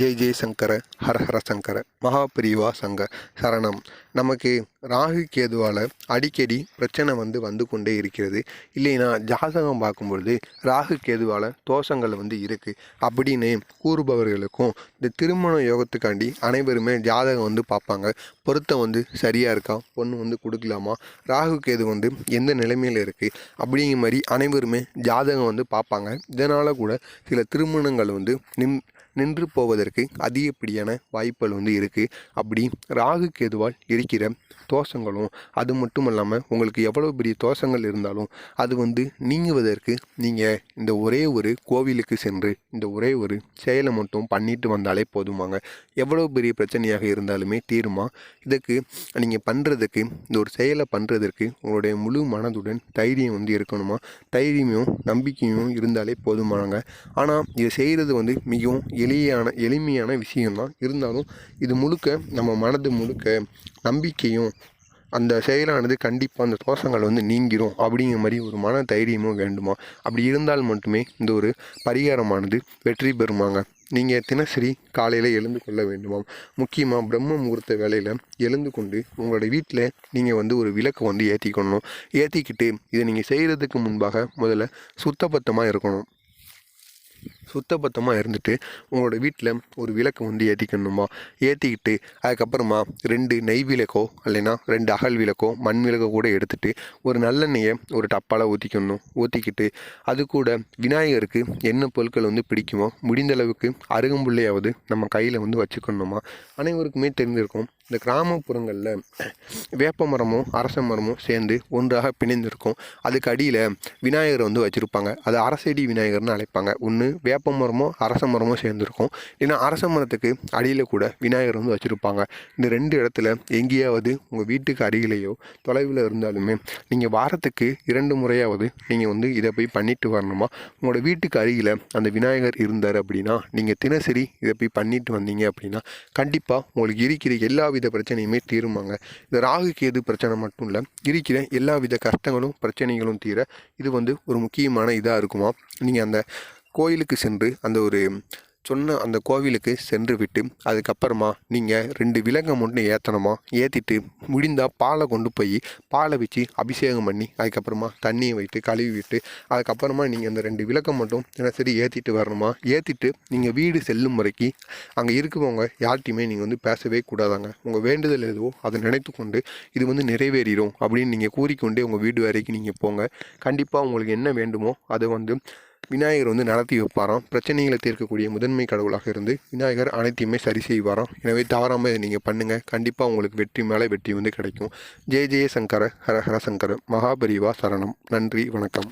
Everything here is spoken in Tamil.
ஜெய் ஜெய் ஹரஹர ஹர ஹர சங்கர மகாபிரிவா சங்க சரணம். நமக்கு ராகு கேதுவால் அடிக்கடி பிரச்சனை வந்து வந்து கொண்டே இருக்கிறது. இல்லைன்னா ஜாதகம் பார்க்கும்பொழுது ராகு கேதுவால் தோஷங்கள் வந்து இருக்குது அப்படின்னு கூறுபவர்களுக்கும் இந்த திருமண யோகத்துக்காண்டி அனைவருமே ஜாதகம் வந்து பார்ப்பாங்க. பொருத்தம் வந்து சரியாக இருக்கா? பொண்ணு வந்து கொடுக்கலாமா? ராகு கேது வந்து எந்த நிலைமையில் இருக்குது அப்படிங்கிற மாதிரி அனைவருமே ஜாதகம் வந்து பார்ப்பாங்க. இதனால் கூட சில திருமணங்கள் வந்து நிம் நின்று போவதற்கு அதிகப்படியான வாய்ப்புகள் வந்து இருக்குது அப்படி ராகு கேதுவால் இருக்கிற தோஷங்களும் அது மட்டும் இல்லாமல் உங்களுக்கு எவ்வளோ பெரிய தோஷங்கள் இருந்தாலும் அது வந்து நீங்குவதற்கு நீங்கள் இந்த ஒரே ஒரு கோவிலுக்கு சென்று இந்த ஒரே ஒரு செயலை மட்டும் பண்ணிட்டு வந்தாலே போதுமாங்க. எவ்வளோ பெரிய பிரச்சனையாக இருந்தாலுமே தீருமா? இதுக்கு நீங்கள் பண்ணுறதுக்கு இந்த ஒரு செயலை பண்ணுறதற்கு உங்களுடைய முழு மனதுடன் தைரியம் வந்து இருக்கணுமா? தைரியமும் நம்பிக்கையும் இருந்தாலே போதுமானங்க ஆனால் இதை செய்கிறது வந்து மிகவும் எளியான எளிமையான விஷயம்தான். இருந்தாலும் இது முழுக்க நம்ம மனது முழுக்க நம்பிக்கையும் அந்த செயலானது கண்டிப்பாக அந்த தோஷங்கள் வந்து நீங்கிரும் அப்படிங்கிற மாதிரி ஒரு மன தைரியமும் வேண்டுமா? அப்படி இருந்தால் மட்டுமே இந்த ஒரு பரிகாரமானது வெற்றி பெறுமாங்க. நீங்கள் தினசரி காலையில் எழுந்து கொள்ள வேண்டுமாம் முக்கியமாக பிரம்ம முகூர்த்த வேலையில் எழுந்து கொண்டு உங்களோட வீட்டில் நீங்கள் வந்து ஒரு விளக்கை வந்து ஏற்றிக்கணும் ஏற்றிக்கிட்டு இதை நீங்கள் செய்கிறதுக்கு முன்பாக முதல்ல சுத்தபத்தமாக இருக்கணும். சுத்தபத்தமாக இருந்துட்டு உங்களோட வீட்டில் ஒரு விளக்கு வந்து ஏற்றிக்கணுமா ஏற்றிக்கிட்டு அதுக்கப்புறமா ரெண்டு நெய் விளக்கோ இல்லைன்னா ரெண்டு அகல் விளக்கோ மண் விளக்கோ கூட எடுத்துகிட்டு ஒரு நல்லெண்ணெயை ஒரு டப்பால் ஊற்றிக்கணும் ஊற்றிக்கிட்டு அது கூட விநாயகருக்கு என்ன பொருட்கள் வந்து பிடிக்குமோ முடிந்தளவுக்கு அருகம்புள்ளையாவது நம்ம கையில் வந்து வச்சுக்கணுமா? அனைவருக்குமே தெரிஞ்சிருக்கும் இந்த கிராமப்புறங்களில் வேப்ப மரமும் அரச மரமும் சேர்ந்து ஒன்றாக பிணைந்திருக்கும். அதுக்கு அடியில் விநாயகர் வந்து வச்சுருப்பாங்க. அது அரசடி விநாயகர்னு அழைப்பாங்க. ஒன்று வேப்ப மரமோ அரச மரமோ சேர்ந்துருக்கும். ஏன்னா அரச மரத்துக்கு அடியில் கூட விநாயகர் வந்து வச்சுருப்பாங்க. இந்த ரெண்டு இடத்துல எங்கேயாவது உங்கள் வீட்டுக்கு அருகிலேயோ தொலைவில் இருந்தாலுமே நீங்கள் வாரத்துக்கு இரண்டு முறையாவது நீங்கள் வந்து இதை போய் பண்ணிட்டு வரணுமா? உங்களோட வீட்டுக்கு அருகில் அந்த விநாயகர் இருந்தார் அப்படின்னா நீங்கள் தினசரி இதை போய் பண்ணிட்டு வந்தீங்க அப்படின்னா கண்டிப்பாக உங்களுக்கு இருக்கிற எல்லா வித பிரச்சனையுமே தீருமாங்க. இந்த ராகுக்கு எது பிரச்சனை மட்டும் இல்லை இருக்கிற எல்லா வித கஷ்டங்களும் பிரச்சனைகளும் தீர இது வந்து ஒரு முக்கியமான இதாக இருக்குமா? நீங்கள் அந்த கோயிலுக்கு சென்று அந்த ஒரு சொன்ன அந்த கோவிலுக்கு சென்று விட்டு அதுக்கப்புறமா நீங்கள் ரெண்டு விலங்கை மட்டும் ஏற்றணுமா ஏற்றிட்டு முடிந்தால் பாலை கொண்டு போய் பாலை வச்சு அபிஷேகம் பண்ணி அதுக்கப்புறமா தண்ணியை வைத்து கழுவி விட்டு அதுக்கப்புறமா நீங்கள் அந்த ரெண்டு விளக்கம் மட்டும் தினசரி ஏற்றிட்டு வரணுமா? ஏற்றிட்டு நீங்கள் வீடு செல்லும் வரைக்கும் அங்கே இருக்கவங்க யார்ட்டையுமே நீங்கள் வந்து பேசவே கூடாதாங்க. உங்கள் வேண்டுதல் எதுவோ அதை நினைத்து கொண்டு இது வந்து நிறைவேறிடும் அப்படின்னு நீங்கள் கூறிக்கொண்டே உங்கள் வீடு வரைக்கும் நீங்கள் போங்க. கண்டிப்பாக உங்களுக்கு என்ன வேண்டுமோ அதை வந்து விநாயகர் வந்து நடத்தி வைப்பாராம். பிரச்சனைகளை தீர்க்கக்கூடிய முதன்மை கடவுளாக இருந்து விநாயகர் அனைத்தையுமே சரி செய்வாராம். எனவே தவறாமல் இதை நீங்கள் பண்ணுங்கள் கண்டிப்பாக உங்களுக்கு வெற்றி மேலே வெற்றி வந்து கிடைக்கும். ஜெய ஜெய சங்கர ஹர ஹர சங்கர மகாபரிவா சரணம். நன்றி வணக்கம்.